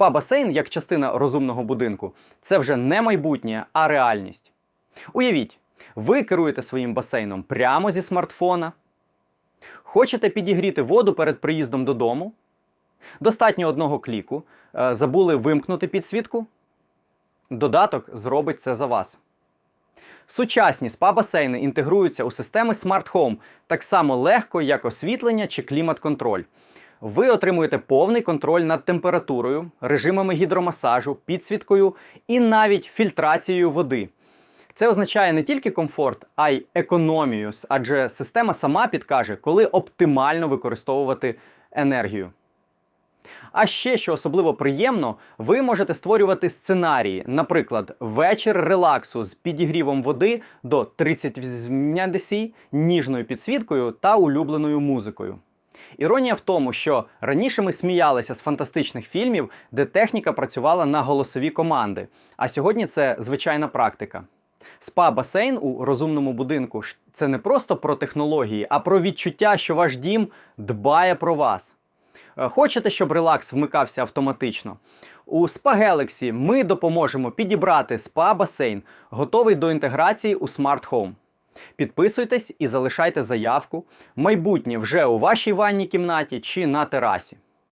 Спа-басейн як частина розумного будинку це вже не майбутнє, а реальність. Уявіть, ви керуєте своїм басейном прямо зі смартфона. Хочете підігріти воду перед приїздом додому? Достатньо одного кліку. Е, Забули вимкнути підсвітку? Додаток зробить це за вас. Сучасні спа-басейни інтегруються у системи Smart Home так само легко, як освітлення чи клімат-контроль. Ви отримуєте повний контроль над температурою, режимами гідромасажу, підсвіткою і навіть фільтрацією води. Це означає не тільки комфорт, а й економію, адже система сама підкаже, коли оптимально використовувати енергію. А ще, що особливо приємно, ви можете створювати сценарії, наприклад, вечір релаксу з підігрівом води до 30 десі, ніжною підсвіткою та улюбленою музикою. Іронія в тому, що раніше ми сміялися з фантастичних фільмів, де техніка працювала на голосові команди, а сьогодні це звичайна практика. Спа-басейн у розумному будинку це не просто про технології, а про відчуття, що ваш дім дбає про вас. Е, Хочете, щоб релакс вмикався автоматично? У Spa Galaxy ми допоможемо підібрати спа-басейн, готовий до інтеграції у Home. Підписуйтесь і залишайте заявку. Майбутнє вже у вашій ванній кімнаті чи на терасі.